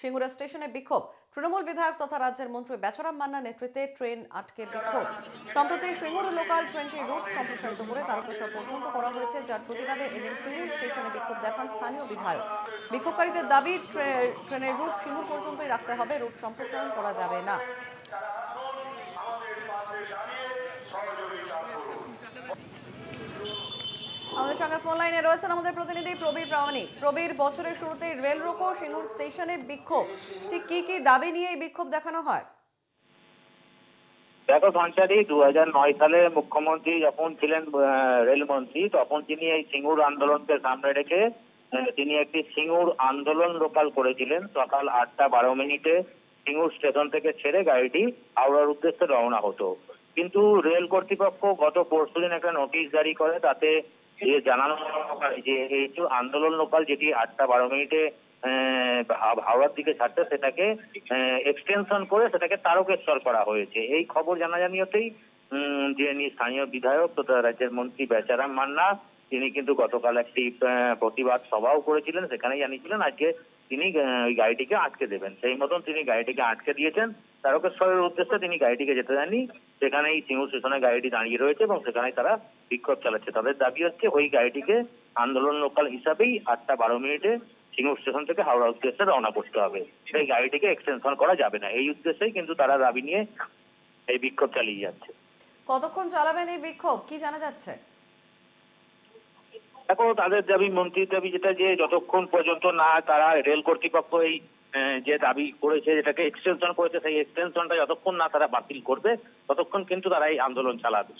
সিঙ্গুরা স্টেশনে বিক্ষোভ। তৃণমূল বিধায়ক তথা রাজ্যের মন্ত্রী বেচারাম মান্নার নেতৃত্বে ট্রেন আটকে বিক্ষোভ। সম্প্রতি সিঙ্গুর লোকাল ট্রেনটি রুট সম্প্রসারিত করে তারকেশ্বর পর্যন্ত করা হয়েছে, যার প্রতিবাদে এদিন সিঙ্গুর স্টেশনে বিক্ষোভ দেখান স্থানীয় বিধায়ক। বিক্ষোভকারীদের দাবি ট্রেনের রুট সিঙ্গুর পর্যন্তই রাখতে হবে, রুট সম্প্রসারণ করা যাবে না। আমাদের সঙ্গে ফোন লাইনে রয়েছেন আমাদের প্রতিনিধি প্রবীর প্রামাণিক। প্রবীর, বছরের শুরুতেই রেল রোকো, সিঙ্গুর স্টেশনে বিক্ষোভ। ঠিক কি কি দাবি নিয়ে এই বিক্ষোভ দেখানো হয়? দেখো সঞ্চারী দু নয় সালে মুখ্যমন্ত্রী যখন ছিলেন রেলমন্ত্রী, তখন তিনি এই সিঙ্গুর আন্দোলনকে সামনে রেখে তিনি একটি সিঙ্গুর আন্দোলন লোকাল করেছিলেন। সকাল আটটা বারো মিনিটে সিঙ্গুর স্টেশন থেকে ছেড়ে গাড়িটি হাওড়ার উদ্দেশ্যে রওনা হতো। কিন্তু রেল কর্তৃপক্ষ গত পরশুদিন একটা নোটিশ জারি করে, তাতে যে জানানো যে এই যে আন্দোলন লোকাল যেটি আটটা বারো মিনিটে হাওড়ার দিকে ছাড়তে সেটাকে এক্সটেনশন করে সেটাকে তারকেশ্বর করা হয়েছে। এই খবর জানাজানি হতেই যে স্থানীয় বিধায়ক তথা রাজ্যের মন্ত্রী বেচারাম মান্না তিনি কিন্তু গতকাল একটি প্রতিবাদ সভাও করেছিলেন সেখানে জানিয়েছিলেন আজকে তিনি ওই গাড়িটিকে আটকে দেবেন। সেই মতন তিনি গাড়িটিকে আটকে দিয়েছেন। তারকেশ্বরের উদ্দেশ্যে তিনি গাড়িটিকে যেতে দেননি। সেখানেই সিঙ্গুর স্টেশনে গাড়িটি দাঁড়িয়ে রয়েছে এবং সেখানে তারা বিক্ষোভ চালাচ্ছে। তাদের দাবি হচ্ছে ওই গাড়িটিকে আন্দোলন লোকাল হিসাবেই আটটা বারো মিনিটে সিঙ্গুর স্টেশন থেকে হাওড়া উদ্দেশ্যে রওনা করতে হবে। সেই গাড়িটিকে এক্সটেনশন করা যাবে না। এই উদ্দেশ্যেই কিন্তু তারা দাবি নিয়ে এই বিক্ষোভ চালিয়ে যাচ্ছে। কতক্ষণ চালাবেন এই বিক্ষোভ? কি জানা যাচ্ছে? দেখো তাদের দাবি, মন্ত্রীর দাবি যেটা যে যতক্ষণ পর্যন্ত না তারা রেল কর্তৃপক্ষ এই যে দাবি করেছে, যেটাকে এক্সটেনশন করেছে, সেই এক্সটেনশনটা যতক্ষণ না তারা বাতিল করবে, ততক্ষণ কিন্তু তারা এই আন্দোলন চালাবে।